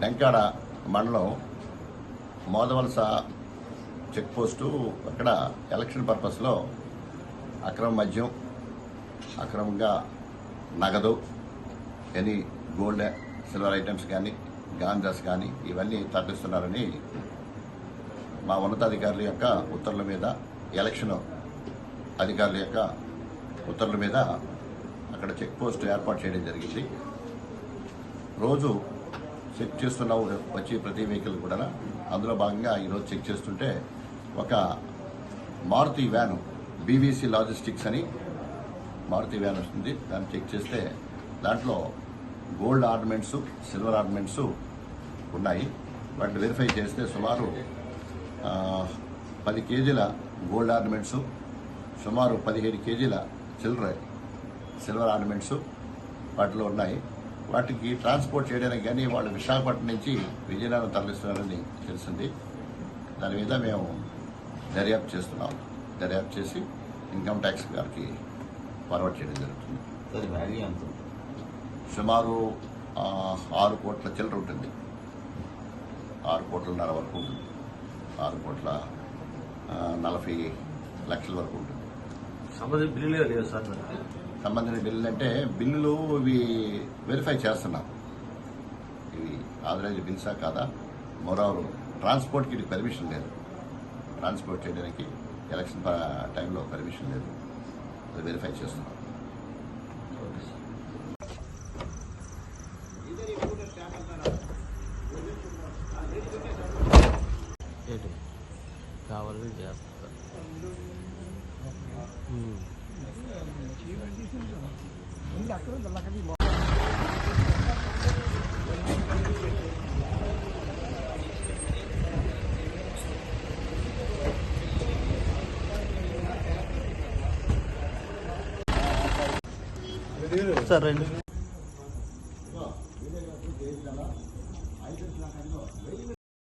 వెంకాడ మండలం Modavalasa check post అక్కడ election పర్పస్లో అక్రమ మద్యం అక్రమంగా నగదు ఎనీ గోల్డ్ సిల్వర్ ఐటమ్స్ కానీ గాంజాస్ కానీ ఇవన్నీ తరలిస్తున్నారని మా ఉన్నతాధికారుల యొక్క ఉత్తర్వుల మీద ఎలక్షన్ అధికారుల యొక్క ఉత్తర్వుల మీద అక్కడ చెక్ పోస్ట్ ఏర్పాటు చేయడం జరిగింది. రోజు చెక్ చేస్తున్న వచ్చే ప్రతి వెహికల్ కూడా అందులో భాగంగా ఈరోజు చెక్ చేస్తుంటే ఒక మారుతి వ్యాన్ బీవీసీ లాజిస్టిక్స్ అని మారుతి వ్యాన్ వస్తుంది. దాన్ని చెక్ చేస్తే దాంట్లో గోల్డ్ ఆర్నమెంట్స్ సిల్వర్ ఆర్నమెంట్స్ ఉన్నాయి. వాటిని వెరిఫై చేస్తే సుమారు పది కేజీల గోల్డ్ ఆర్నమెంట్స్ సుమారు పదిహేడు కేజీల చిల్లర సిల్వర్ ఆర్నమెంట్స్ వాటిలో ఉన్నాయి. వాటికి ట్రాన్స్పోర్ట్ చేయడానికి కానీ వాళ్ళు విశాఖపట్నం నుంచి విజయనగరం తరలిస్తున్నారని తెలిసింది దాని మీద మేము దర్యాప్తు చేస్తున్నాం. దర్యాప్తు చేసి ఇన్కమ్ ట్యాక్స్ గారికి ఫార్వర్డ్ చేయడం జరుగుతుంది? సుమారు ఆరు కోట్ల చిల్లర ఉంటుంది. ఆరు కోట్లన్నర వరకు ఉంటుంది. ఆరు కోట్ల నలభై లక్షల వరకు ఉంటుంది. సంబంధించిన బిల్లులే లేదు సార్. సంబంధించిన బిల్లులు అంటే బిల్లులు ఇవి వెరిఫై చేస్తున్నాం. ఇవి ఆథరైజ్ బిల్సా కాదా? మోరావరు ట్రాన్స్పోర్ట్కి ఇది పర్మిషన్ లేదు. ట్రాన్స్పోర్ట్ చేయడానికి ఎలక్షన్ టైంలో పర్మిషన్ లేదు. అది వెరిఫై చేస్తున్నాం. Okay sir. కావాలని చేస్తా. సార్ రండి